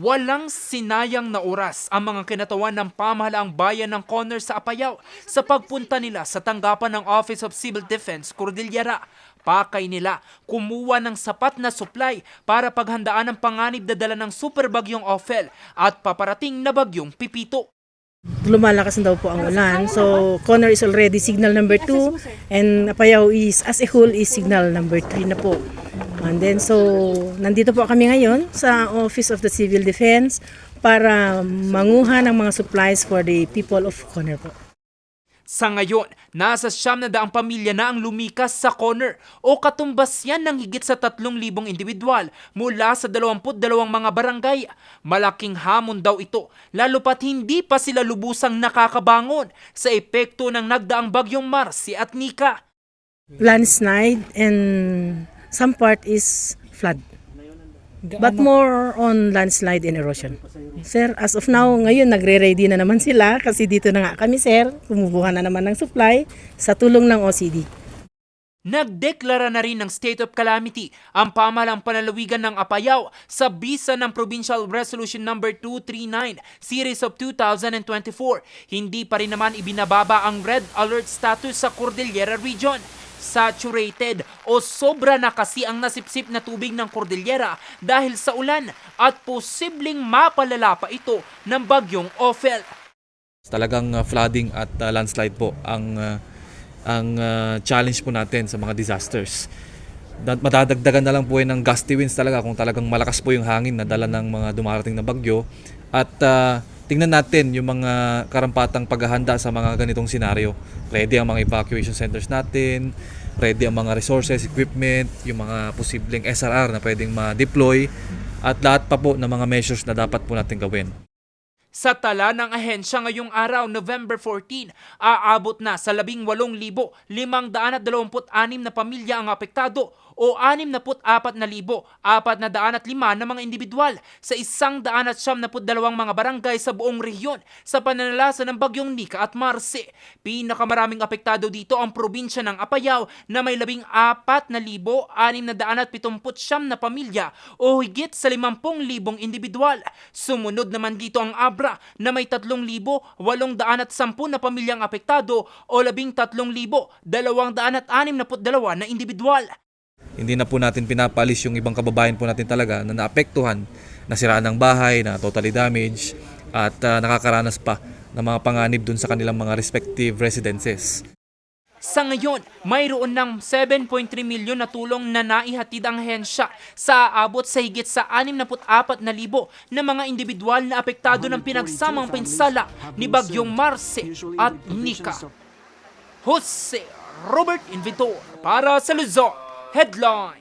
Walang sinayang na oras ang mga kinatawan ng pamahalaang bayan ng Conner sa Apayao sa pagpunta nila sa tanggapan ng Office of Civil Defense Cordillera. Pakay nila kumuha ng sapat na supply para paghandaan ang panganib na dala ng super bagyong Ophel at paparating na bagyong Pipito. lumalakas na daw po ang ulan. So, Connor is already signal number 2 and Apayao is, as a whole, is signal number 3 na po. And then, so, nandito po kami ngayon sa Office of the Civil Defense para manguha ng mga supplies for the people of Connor po. Sa ngayon, nasa siyam na daang pamilya na ang lumikas sa corner o katumbas yan ng higit sa 3,000 individual mula sa 22 mga barangay. Malaking hamon daw ito, lalo pat hindi pa sila lubusang nakakabangon sa epekto ng nagdaang bagyong Marcy at Nika. Landslide and some part is flood. But more on landslide and erosion. Sir, as of now, ngayon nagre-ready na naman sila kasi dito na nga kami, sir. Kumubuha na naman ng supply sa tulong ng OCD. Nagdeklara na rin ng state of calamity ang pamahalang panalawigan ng Apayao sa bisa ng Provincial Resolution No. 239 Series of 2024. Hindi pa rin naman ibinababa ang red alert status sa Cordillera Region. Saturated o sobra na kasi ang nasipsip na tubig ng Cordillera dahil sa ulan at posibleng mapalala pa ito ng bagyong Ophel. Talagang uh, flooding at uh, landslide po ang uh, ang uh, challenge po natin sa mga disasters. Da- Madadagdagan na lang po yan ng gusty winds talaga kung talagang malakas po yung hangin na dala ng mga dumarating na bagyo. At uh, tingnan natin yung mga karampatang paghahanda sa mga ganitong senaryo. Ready ang mga evacuation centers natin, ready ang mga resources, equipment, yung mga posibleng SRR na pwedeng ma-deploy at lahat pa po ng mga measures na dapat po natin gawin. Sa tala ng ahensya ngayong araw, November 14, aabot na sa 18,526 na pamilya ang apektado o 64,405 na mga individual sa 172 mga barangay sa buong rehiyon sa pananalasa ng bagyong Nika at Marce. Pinakamaraming apektado dito ang probinsya ng Apayao na may 14,679 na pamilya o higit sa 50,000 individual. Sumunod naman dito ang Abra na may 3,810 na pamilyang apektado o 13,262 na individual. Hindi na po natin pinapalis yung ibang kababayan po natin talaga na naapektuhan, nasiraan ng bahay, na totally damage, at ah, nakakaranas pa ng mga panganib dun sa kanilang mga respective residences. Sa ngayon, mayroon ng 7.3 milyon na tulong na naihatid ang hensya sa aabot sa higit sa 64 na libo na mga individual na apektado ng pinagsamang pinsala ni Bagyong Marce at Nika. Jose Robert Inventor para sa Luzon Headline.